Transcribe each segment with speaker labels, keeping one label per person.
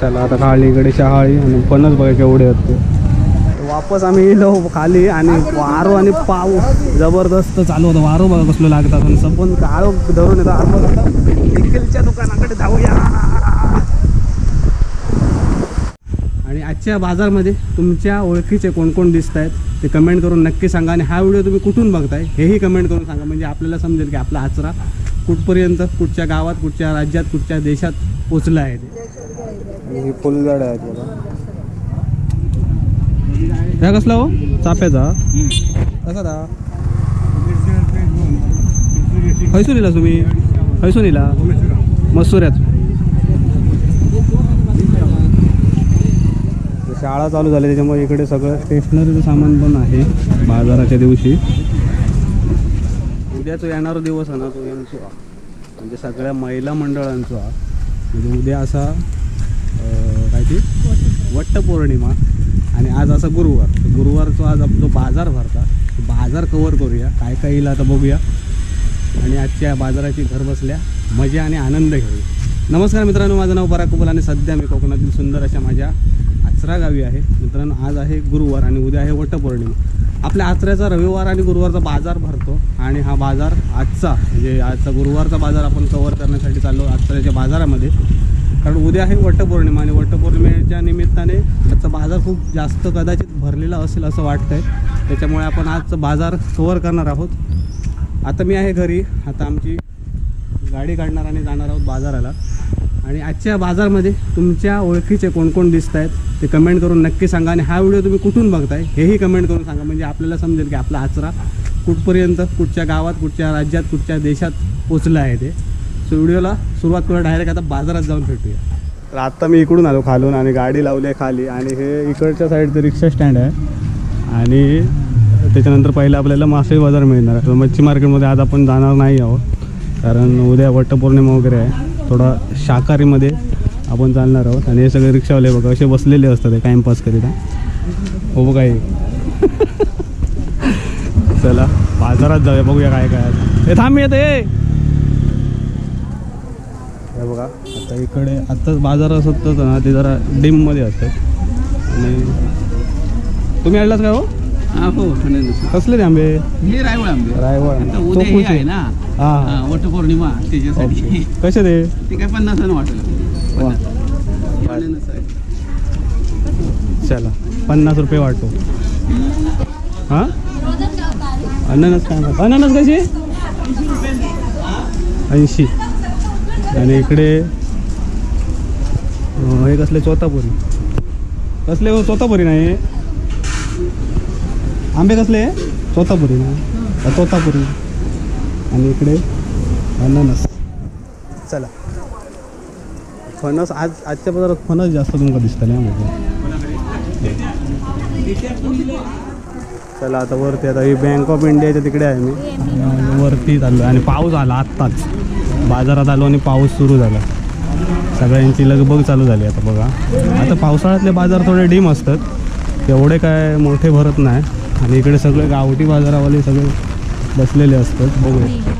Speaker 1: चला आता खाली इकडे शहाळी आणि पणच बघा केवढे आहेत ते. वापस आम्ही येलो खाली आणि वारो आणि पाऊस. जबरदस्त चालू होतं. वारो बघा कसलं लागतात आणि सपन काळो धरून येतो. आपण निखिलच्या दुकानाकडे जाऊया आणि आजच्या बाजारमध्ये तुमच्या ओळखीचे कोण कोण दिसत आहेत ते कमेंट करून नक्की सांगा. आणि हा व्हिडिओ तुम्ही कुठून बघताय हेही कमेंट करून सांगा. म्हणजे आपल्याला समजेल की आपला आचरा कुठपर्यंत कुठच्या गावात कुठच्या राज्यात कुठच्या देशात पोचला आहे ते. ही फुलझाड आहेत बघा. ह्या कसला हो? चाफ्याचा? कसा दा? खैसून इला तुम्ही? खैसून इला मसुऱ्यात शाळा चालू झाली त्याच्यामुळे इकडे सगळं स्टेशनरीचं सामान पण आहे बाजाराच्या दिवशी. उद्याचा येणारा दिवस आहे ना तो यांचो. म्हणजे सगळ्या महिला मंडळांचा. म्हणजे उद्या असा काय ती? वट्टपौर्णिमा आणि आज असा गुरुवार. गुरुवारचा आज आपण जो बाजार भरता तो बाजार कवर करूया. काय काय येईल आता बघूया. आणि आजच्या बाजाराची घर बसल्या मजा आणि आनंद घेऊया. नमस्कार मित्रांनो माझं नाव पराग कुबल आणि सध्या मी कोकणातील सुंदर अशा माझ्या आचरा गावी आहे. मित्रांनो आज आहे गुरुवार आणि उद्या आहे वटपौर्णिमा. आपल्या आचऱ्याचा रविवार आणि गुरुवारचा बाजार भरतो. आणि हा बाजार आजचा म्हणजे आजचा गुरुवारचा बाजार आपण कव्हर करण्यासाठी चाललो आचऱ्याच्या बाजारामध्ये. कारण उद्या आहे वटपौर्णिमा आणि वटपौर्णिमेच्या निमित्ताने त्याचा बाजार खूप जास्त कदाचित भरलेला असेल असं वाटतं आहे त्याच्यामुळे आपण आजचा बाजार कवर करणार आहोत. आता मी आहे घरी. आता आमची गाडी काढणार आणि जाणार आहोत बाजाराला. आणि आजच्या बाजारमध्ये तुमच्या ओळखीचे कोण कोण दिसत आहेत ते कमेंट करून नक्की सांगा आणि हा व्हिडिओ तुम्ही कुठून बघताय हेही कमेंट करून सांगा. म्हणजे आपल्याला समजेल की आपला आचरा कुठपर्यंत कुठच्या गावात कुठच्या राज्यात कुठच्या देशात पोचला आहे ते. सो व्हिडिओला सुरुवात करूया डायरेक्ट आता बाजारात जाऊन भेटूया. तर आत्ता मी इकडून आलो खालून आणि गाडी लावली आहे खाली. आणि हे इकडच्या साईडचं रिक्षा स्टँड आहे. आणि त्याच्यानंतर पहिलं आपल्याला मासे बाजार मिळणार आहे. मच्छी मार्केटमध्ये आज आपण जाणार नाही आहोत. कारण उद्या वटपौर्णिमा वगैरे आहे. थोडा शाकाहारीमध्ये आपण चालणार आहोत. आणि हे सगळे रिक्षावाले बघा असे बसलेले असतात हे टाईमपास करीता. हो बघा हे. चला बाजारात जाऊया बघूया काय काय हे थांब येते हे बघा आता इकडे आता बाजार असत ना ते जरा डिममध्ये असतात. आणि तुम्ही आणलाच काय हो?
Speaker 2: हा
Speaker 1: कसले ते आंबे?
Speaker 2: हे रायवळ आंबे.
Speaker 1: रायवळ
Speaker 2: उद्या हे आहे. ना.
Speaker 1: हा.
Speaker 2: हा, वटपौर्णिमा त्याच्यासाठी.
Speaker 1: कसे ते?
Speaker 2: ते काय वाटेल. पन्नास. आहे.
Speaker 1: चला पन्नास रुपये वाटतो. हां? अननस काय म्हणतात? अननस कशी? ऐंशी. आणि इकडे हे कसले चोतापुरी. कसले हो चोतापुरी नाही आंबे कसले? चोतापुरी ना. का तोतापुरी आणि इकडे अननस. चला. फणस आज आजच्या बाजारात फणस जास्त तुमका दिसतले चला आता वरती आता ही बँक ऑफ इंडियाच्या तिकडे आहे मी. वरती चाललो आणि पाऊस आला आत्ताच. बाजारात आलो आणि पाऊस सुरू झाला. सगळ्यांची लगबग चालू झाली आता बघा. आता पावसाळ्यातले बाजार थोडे डीम असतात. एवढे काय मोठे भरत नाही. आणि इकडे सगळे गावठी बाजारावाले सगळे बसलेले असतात. बघूया.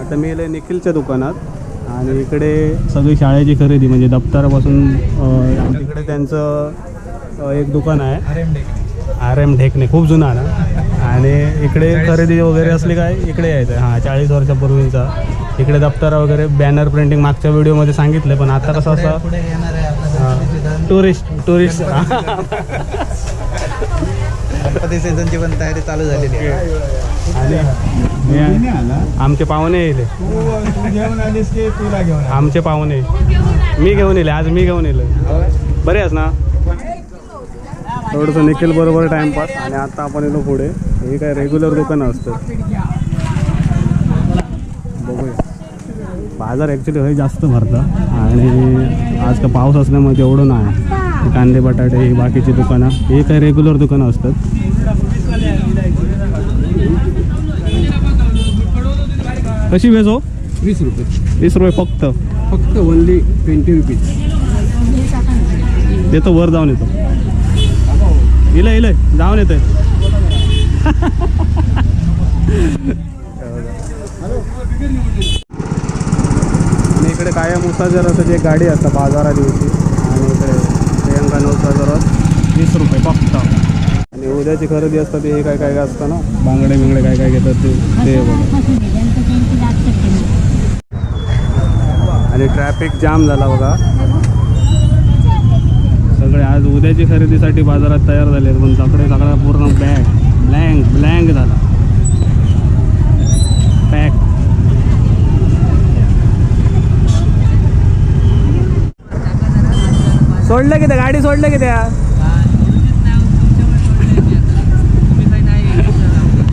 Speaker 1: आता मी येलो निखिलच्या दुकानात. आणि इकडे सगळी शाळेची खरेदी म्हणजे दप्तरापासून अं, तिकडे त्यांचं एक दुकान आहे. आर एम ढेकणे खूप जुना ना. आणि इकडे खरेदी वगैरे असली काय इकडे यायचं हां चाळीस वर्षापूर्वीचा. इकडे दप्तर वगैरे बॅनर प्रिंटिंग मागच्या व्हिडिओमध्ये सांगितलं पण आता कसं असं टुरिस्ट टुरिस्ट
Speaker 3: सीझनची पण तयारी चालू झालेली आहे.
Speaker 1: आणि हे आमचे पाहुणे येले.
Speaker 3: घेऊन आलीस की तुला घेऊन
Speaker 1: आमचे पाहुणे. मी घेऊन येले आज मी घेऊन येलो बरे आहेस ना? थोडंसं निखिल बरोबर टाइमपास आणि आता आपण येलो पुढे. हे काय रेग्युलर दुकानं असतं बघूया. बाजार ॲक्च्युली हे जास्त भरतं. आणि आज का पाऊस असल्यामुळे तेवढं नाही. कांदे बटाटे ही बाकीची दुकानं. हे काय रेग्युलर दुकानं असतात. कशी वेज हो?
Speaker 2: वीस रुपये.
Speaker 1: वीस रुपये फक्त.
Speaker 2: फक्त ओनली ट्वेंटी रुपीज
Speaker 1: देतो वर जाऊन येतो. इलंय इलंय जाऊन येतोय. आणि इकडे इकडे कायम उसाच्या रसाची गाडी असतं बाजारा दिवशी आणि इकडे प्रियंका उसाचा वीस रुपये फक्त आणि उद्याची खरेदी असतात हे काय काय काय असतं ना? बांगडे बिंगडे काय काय घेतात ते ते बघा. आणि ट्रॅफिक जाम झाला बघा. सगळे आज उद्याची खरेदीसाठी बाजारात तयार झाले आहेत. पण सगळे सगळा पूर्ण बॅग ब्लँक ब्लँक झाला. पॅक सोडलं की त्या गाडी सोडलं की त्या?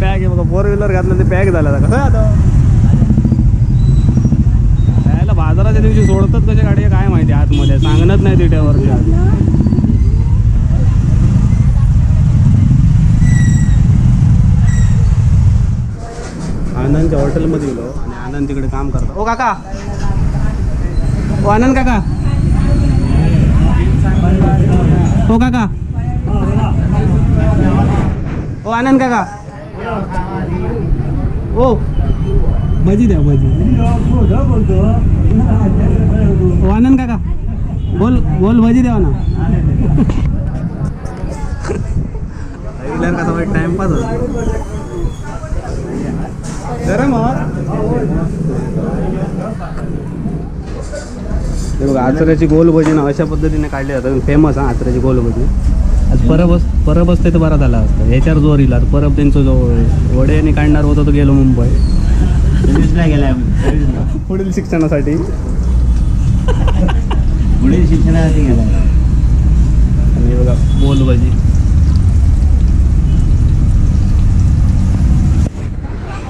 Speaker 1: पॅक आहे बघा फोर व्हीलर घातलं ते पॅक झालं आता. कसं आता? बाजाराच्या दिवशी सोडतात कशा गाडी काय माहिती आतमध्ये. सांगणत नाही तिट्यावरती आनंदच्या हॉटेलमध्ये गेलो आणि आनंद तिकडे काम करतो. ओ काका. ओ आनंद काका. हो काका. ओ आनंद काका. ओ. भजी द्या भजी ओ आनंद काका. बोल बोल भजी द्यावा ना कसा वाईट टाइमपास गरम हे बघा आचऱ्याची गोल भजी ना अशा पद्धतीने काढली जातात. फेमस हा आचऱ्याची गोल भजी आज परब परब असते तर बरा झाला असतं. ह्याच्यावर जोर येईल. आता परब त्यांचं जो वड्याने काढणार होतं तो गेलो मुंबई.
Speaker 3: गेलाय
Speaker 1: पुढील शिक्षणासाठी.
Speaker 3: पुढील शिक्षणासाठी गेलाय
Speaker 1: आणि बघा बोल भजी.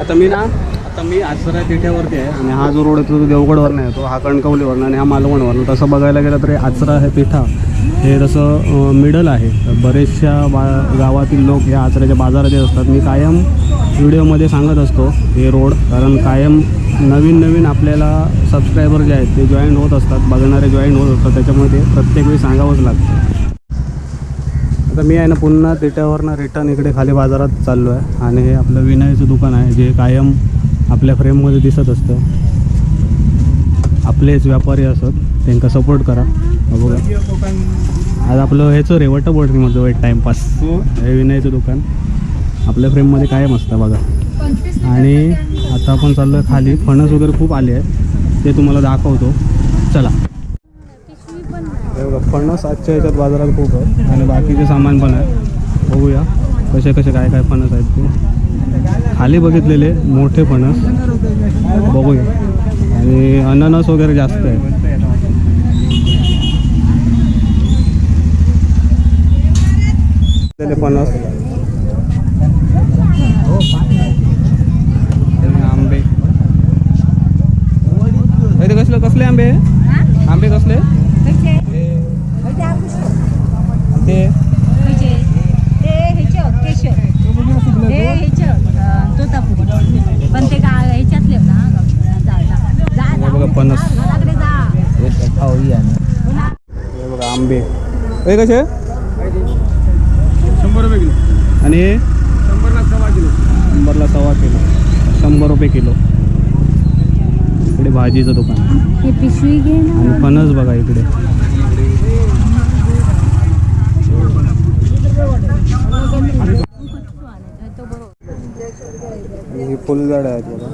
Speaker 1: आता मी ना आता मी आचरा पेठ्यावरती आहे आणि हा जो रोड येतो तो देवगडवरनं येतो हा कणकवलीवरनं आणि हा मालवणवरनं. तसं बघायला गेलं तरी आचरा हे पेठा हे तसं मिडल आहे. बरेचशा बा गावातील लोक या आचऱ्याच्या बाजारात येत असतात. मी कायम व्हिडिओमध्ये सांगत असतो हे रोड कारण कायम नवीन नवीन आपल्याला सबस्क्रायबर जे आहेत ते जॉईन होत असतात बघणारे जॉईन होत असतात. त्याच्यामध्ये प्रत्येक वेळी सांगावंच लागतं. आता मी आहे ना पुन्हा तिट्यावरनं रिटर्न इकडे खाली बाजारात चाललो आहे आणि हे आपलं विनयचं दुकान आहे जे कायम आपल्या फ्रेममध्ये दिसत असतं. आपलेच व्यापारी असत त्यांना सपोर्ट करा. हा बघा. आज आपलं ह्याचं रे वटबोर्डिंगमध्ये वाईट टाईमपास हे. विनयचं दुकान. आपल्या फ्रेममध्ये कायम असतं बघा. आणि आता आपण चाललो आहे खाली. फणस वगैरे खूप आले आहेत. ते तुम्हाला दाखवतो. चला. बघा फणस आजच्या ह्याच्यात बाजारात खूप आहे. आणि बाकीचे सामान पण आहे. बघूया कसे कसे काय काय फणस आहेत ते. खाली बघितलेले मोठे फणस बघूया. आणि अननस वगैरे जास्त आहे. फणस आंबे. कसले कसले आंबे? आंबे कसले? ते
Speaker 4: पण ते काय ह्याच्यातले ना जा जा. जा
Speaker 1: हे बघा हे आंबे. हे कसे?
Speaker 2: शंभर रुपये किलो.
Speaker 1: आणि?
Speaker 2: शंभरला सव्वा किलो.
Speaker 1: शंभरला सव्वा किलो. शंभर रुपये किलो. इकडे भाजीचं दुकान.
Speaker 4: हे
Speaker 1: आणि फणस बघा इकडे. ही फुलझाडं आहेत बघा.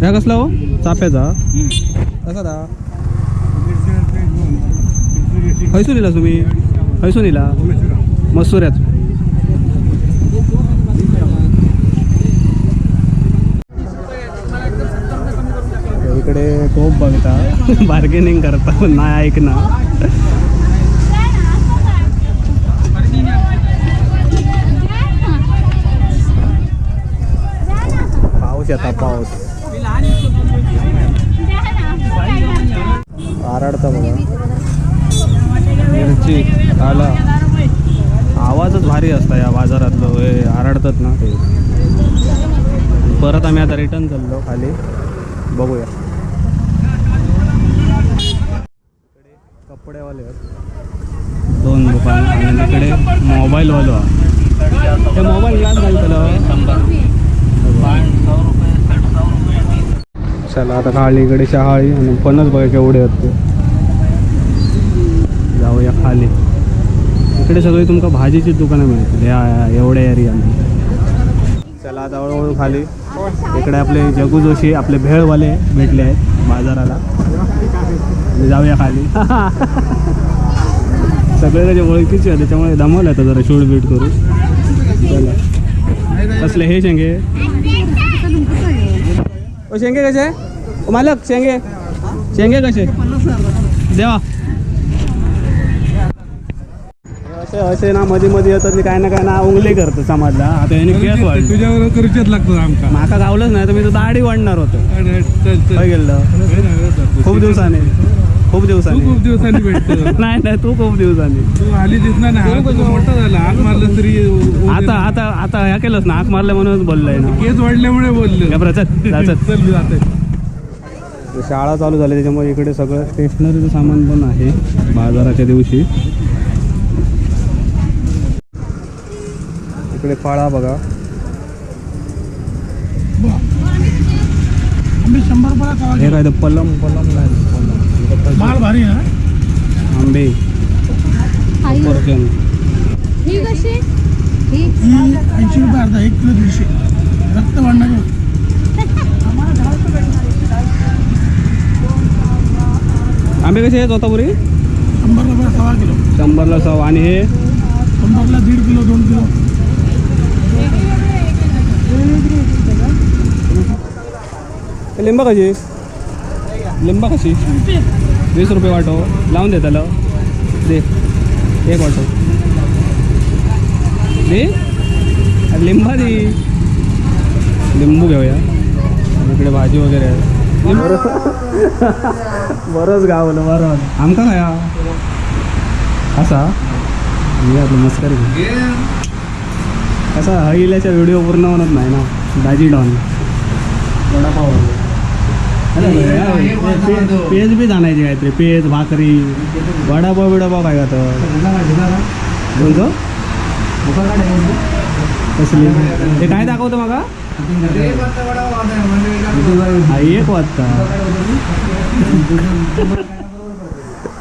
Speaker 1: ह्या कसला हो? चाफ्याचा? कसा दा हैसून इला तुम्ही? हैसून इला मसुऱ्यात. इकडे टोप बघता. बार्गेनिंग करता पण नाही ऐकणार. पाऊस येता पाऊस. आराडता बघा मिरची आला. आवाजच भारी असता या बाजारातलं हे आराडतात ना ते. परत आम्ही आता रिटर्न चाललो खाली. बघूया. कपडेवाले दोन दुकान आणि तिकडे मोबाईलवालो. ते मोबाईल ग्लास शंभर चला आता खाली इकडे शहाळी आणि फणस बघा केवढे आहेत ते. जाऊया खाली. इकडे सगळी तुमका भाजीची दुकानं मिळतील. या एवढ्या एरियामध्ये चला आता हळूहळू खाली. इकडे आपले जगू जोशी आपले भेळवाले भेटले आहेत बाजाराला. जाऊया खाली. सगळे त्याच्या ओळखीचे आहे त्याच्यामुळे दमवलं आता जरा शूट बीट करू चला. कसले हे शेंगे? ओ शेंगे कसे? ओ मालक शेंगे. शेंगे कसे? देवा. असे असे ना मध्ये मध्ये येतात काय ना काय ना उंगली करतो समाजला. आता यांनी केस वाढ
Speaker 2: तुझ्यावर लागतो आमका
Speaker 1: माका गावलंच नाही तर मी तर दाढी वाढणार होतो. काय गेलं. खूप दिवसाने. खूप दिवसाने.
Speaker 2: खूप दिवसांनी भेटतो.
Speaker 1: नाही नाही तू खूप दिवसांनी.
Speaker 2: तू आली दिसणार नाही. मोठा झाला. हात मारलं तरी
Speaker 1: आता आता ह्या केलंच ना हाक मारले म्हणूनच बोललंय ना.
Speaker 2: केस वाढल्यामुळे बोललो. जाते.
Speaker 1: शाळा चालू झाली त्याच्यामुळे इकडे सगळं स्टेशनरीचं सामान पण आहे बाजाराच्या दिवशी. इकडे फळा बघा.
Speaker 2: शंभर रुपयाला
Speaker 1: हे काय पलम पलम काय पलम
Speaker 2: माल भारी ना
Speaker 1: आंबे.
Speaker 4: आई.
Speaker 1: सफरचंद.
Speaker 4: ही कशी? ही
Speaker 2: ऐंशी रुपये अर्धा एक किलो दीडशे. रक्त वाढणार
Speaker 1: आंबे कसे आहेत स्वतःपुरी
Speaker 2: शंभर रुपये सव्वा किलो.
Speaker 1: शंभरला सव आणि हे?
Speaker 2: शंभरला दीड किलो दोन किलो.
Speaker 1: हे लिंबा कशी? लिंबा कशी? वीस रुपये वाटो. लावून दे त्याला. दे. एक वाटो. दे लिंबा दे लिंबू घेऊया. इकडे भाजी वगैरे आहे. बरंच गावलं बरं आमका खाया? कसा मी आपलं मस्करी. कसा हईल्याच्या व्हिडिओ पूर्ण होत नाही ना? दाजी डॉन. वडापाव. पेज बी जाणायची काहीतरी. पेज भाकरी. वडापाव बिडापाव काय का कोणतं कसली ते काय दाखवतं मग एक वाजता.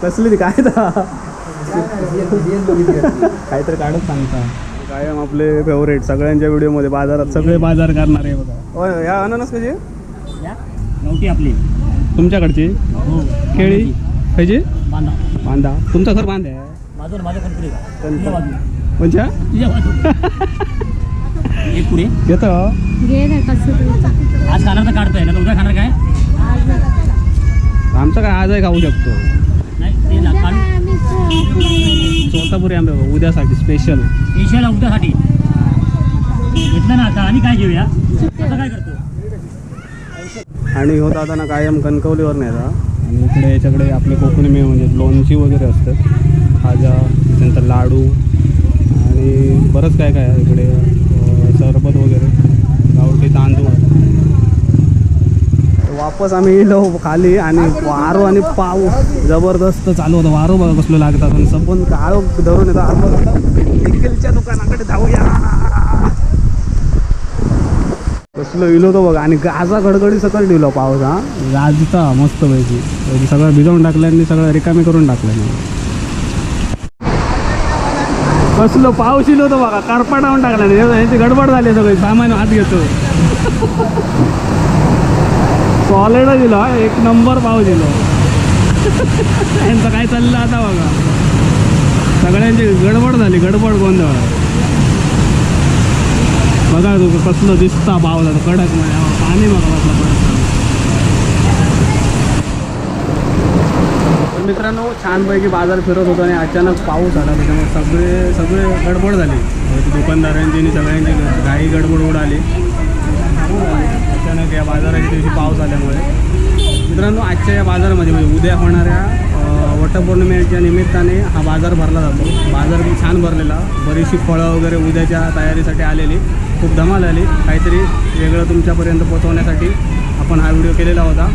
Speaker 1: कसली ती? काय दा काहीतरी काढत सांगता. कायम आपले फेवरेट सगळ्यांच्या व्हिडिओमध्ये बाजारात सगळे बाजार करणारे बघा. होय या अननस कशी?
Speaker 3: नव्हती आपली.
Speaker 1: तुमच्याकडची? केळी? खायची
Speaker 3: बांधा.
Speaker 1: बांधा. तुमचं घर बांध. आहे
Speaker 3: माझं माझं
Speaker 1: कोणच्या
Speaker 3: एक पुढे
Speaker 1: येतं.
Speaker 4: घे ना कसं तुमचं
Speaker 3: आज खाणार तर काढतोय ना उद्या खाणार काय?
Speaker 1: आमचं काय आजही खाऊ शकतो. स्वतःपुरी आंबे उद्यासाठी स्पेशल
Speaker 3: एशियाला उद्यासाठी. घेतलं ना आता आणि काय घेऊया? आता काय करतो?
Speaker 1: आणि होत आता ना कायम कणकवलीवर नाही आता आणि इकडे याच्याकडे आपले कोकणी म्हणजे लोणची वगैरे असतात खाजा त्यानंतर लाडू. आणि बरंच काय काय आहे इकडे सरबत वगैरे गावठी तांदूळ. वापस आम्ही येलो खाली आणि वारो आणि पाऊस जबरदस्त चालू होतं. वारो बघा कसलं लागतात आणि सबून काळो धरून येतो आपण निखिलच्या दुकानाकडे जाऊया कसलं इलो तो बघा. आणि गाजा गडगडी सकट दिलो पाऊस हा. गाजता मस्त पैकी. म्हणजे सगळं भिजवून टाकलं आणि सगळं रिकामी करून टाकलं कसलो पाऊस इलो तो बघा करपाटावून टाकला यांची गडबड झाली सगळी. सामान हात घेतो. सॉलिड दिलो एक नंबर पाऊस दिलो. यांचं काय चाललं आता बघा. सगळ्यांची गडबड झाली. गडबड गोंधळ. बघा तू कसलं दिसता पावला. कडकमध्ये. पाणी बघा कसलं कडक तर मित्रांनो छानपैकी बाजार फिरत होतो आणि अचानक पाऊस आला. त्याच्यामुळे सगळे सगळे गडबड झाली. दुकानदारांची आणि सगळ्यांची घाई गडबड उडाली अचानक या बाजाराच्या दिवशी पाऊस आल्यामुळे. मित्रांनो आजच्या या बाजारामध्ये म्हणजे उद्या होणाऱ्या वटपौर्णिमेच्या निमित्ताने हा बाजार भरला जातो. बाजार मी छान भरलेला. बरीचशी फळं वगैरे उद्याच्या तयारीसाठी आलेली. खूप धमाल आली. काहीतरी वेगळं तुमच्यापर्यंत पोहोचवण्यासाठी आपण हा व्हिडिओ केलेला होता.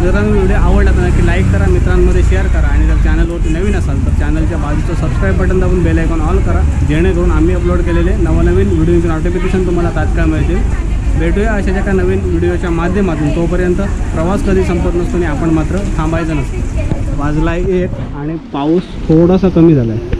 Speaker 1: मित्रांनो व्हिडिओ आवडला तर नक्की लाईक करा मित्रांमध्ये शेअर करा आणि जर चॅनलवरती नवीन असाल तर चॅनलच्या बाजूचं सबस्क्राईब बटन दाबून बेल आयकॉन ऑल करा. जेणेकरून आम्ही अपलोड केलेले नवनवीन व्हिडिओचे नोटिफिकेशन तुम्हाला तात्काळ मिळतील. भेटूया अशाच्या एका नवीन व्हिडिओच्या माध्यमातून. तोपर्यंत प्रवास कधी संपत नसतो आणि आपण मात्र थांबायचं नसतो. वाजला एक आणि पाऊस थोडासा कमी झाला आहे